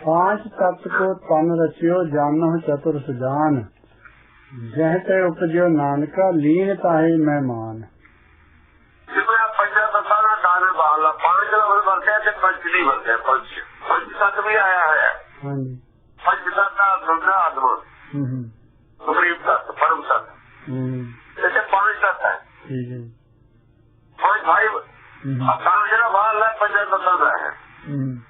पांच तत्व को तन रचियो जानो चतुर सुजान जह ते उपजो नानका लीन ताहे मेहमान ਜਿਵੇਂ ਪੰਜਾਂ ਤੱਤਾਂ ਦਾ ਦਾਨ ਬਾਲਾ ਪੰਜ ਲਫ਼ਜ਼ ਵਰਤੇ ਤੇ ਪੰਜ ਨਹੀਂ ਵਰਤੇ ਪੰਜ ਪੰਜ ਤੱਤ ਵੀ ਆਇਆ ਹੋਇਆ ਹੈ हाँ जी ਪੰਜ ਤੱਤ ਦਾ ਦੁਨੀਆ ਆਤਮਾ हम्म, हम्म, ਸੁਪਰੀਮ ਤੱਤ ਪਰਮ ਤੱਤ हम्म, ਇੱਥੇ ਪੰਜ ਤੱਤ ਹੈ ठीक है ਪੰਜ ਭਾਈ हम्म, ਅਸਾਂ ਜਿਹੜਾ ਬਾਲ ਹੈ ਪੰਜਾਂ ਤੱਤਾਂ ਦਾ ਹੈ हम्म, ਮਨੂੰ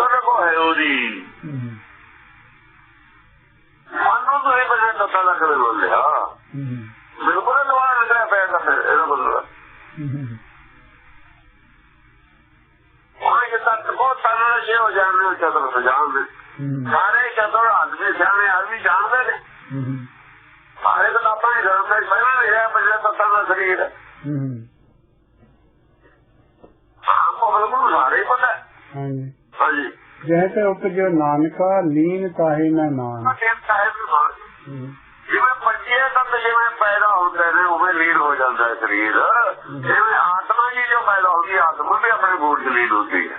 ਹੈ ਉਹਦੀ। ਸਾਨੂੰ ਤਾਂ ਇਹ ਬਜਟ ਦਾ ਪਤਾ ਲੱਗ ਰਿਹਾ ਮੇਰੇ ਕੋਲ ਨਵਾਂ ਲੱਗਿਆ ਪਿਆ ਤਾਂ ਇਹਦਾ ਬੋਲਦਾ ਉਹਨੇ ਤਾਂ ਬਹੁਤ ਸਾਰਾ ਜੇ ਹੋ ਜਾਂਦੇ ਚਤਰ ਸਜਾਉਣ ਦੇ। ਸਾਰੇ ਚਤਰ ਆਦਮੀ ਸਿਆਣੇ ਆਦਮੀ ਜਾਣਦੇ ਨੇ। ਸਾਰੇ ਕਿਤਾਬਾਂ ਦੇ ਘਰ ਵਿੱਚ ਪਹਿਲਾਂ ਲਿਖਿਆ ਬਜਟ ਤੱਤਾਂ ਦਾ ਸਰੀਰ। ਆਪਾਂ ਨੂੰ ਸਾਰੇ ਪਤਾ। ਹਾਂਜੀ। ਜਹ ਤੇ ਉਪਜੋ ਨਾਨਕਾ ਲੀਨ ਤਾਹੇ ਨਾ ਨਾਨ। ਜਿਵੇਂ ਬੱਚੇ ਦਾ ਜਿਵੇਂ ਪੈਦਾ ਹੁੰਦੇ ਨੇ ਉਵੇਂ ਲੀਨ ਹੋ ਜਾਂਦਾ ਹੈ ਸਰੀਰ। ਜਿਵੇਂ ਆਤਮਾ ਜੀ ਜੋ ਪੈਦਾ ਹੁੰਦੀ ਆਤਮਾ ਵੀ ਆਪਣੇ ਬੋਲ ਚ ਲੀਨ ਹੁੰਦੀ ਹੈ।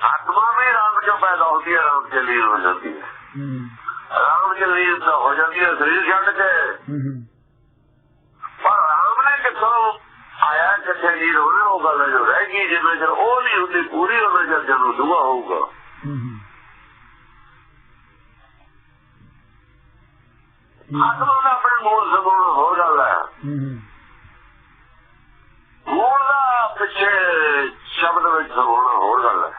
ਆਤਮਾ ਵੀ ਰਾਮ ਜੋ ਪੈਦਾ ਹੁੰਦੀ ਹੈ ਰਾਮ ਚ ਲੀਨ ਹੋ ਜਾਂਦੀ ਹੈ। ਰਾਮ ਚ ਲੀਨ ਹੋ ਜਾਂਦੀ ਹੈ ਸਰੀਰ ਛੱਡ ਕੇ ਸ਼ਰੀਰ ਹੋਣਾ ਉਹ ਗੱਲ ਜੋ ਰਹਿ ਗਈ ਜਿੰਨਾ ਚਿਰ ਉਹ ਨਹੀਂ ਹੁੰਦੀ ਪੂਰੀ ਉਹਨਾਂ ਚਿਰ ਜਦੋਂ ਦੁਆ ਹੋਊਗਾ। ਆਖਰੋਂ ਆਪਣੇ ਮੂਲ ਜ਼ਬੂਰ ਹੋ। ਜਾਂਦਾ ਮੂਲ ਦਾ ਪਿੱਛੇ ਸ਼ਬਦ ਵਿੱਚ ਜ਼ਬੂਰ ਹੋ। ਜਾਂਦਾ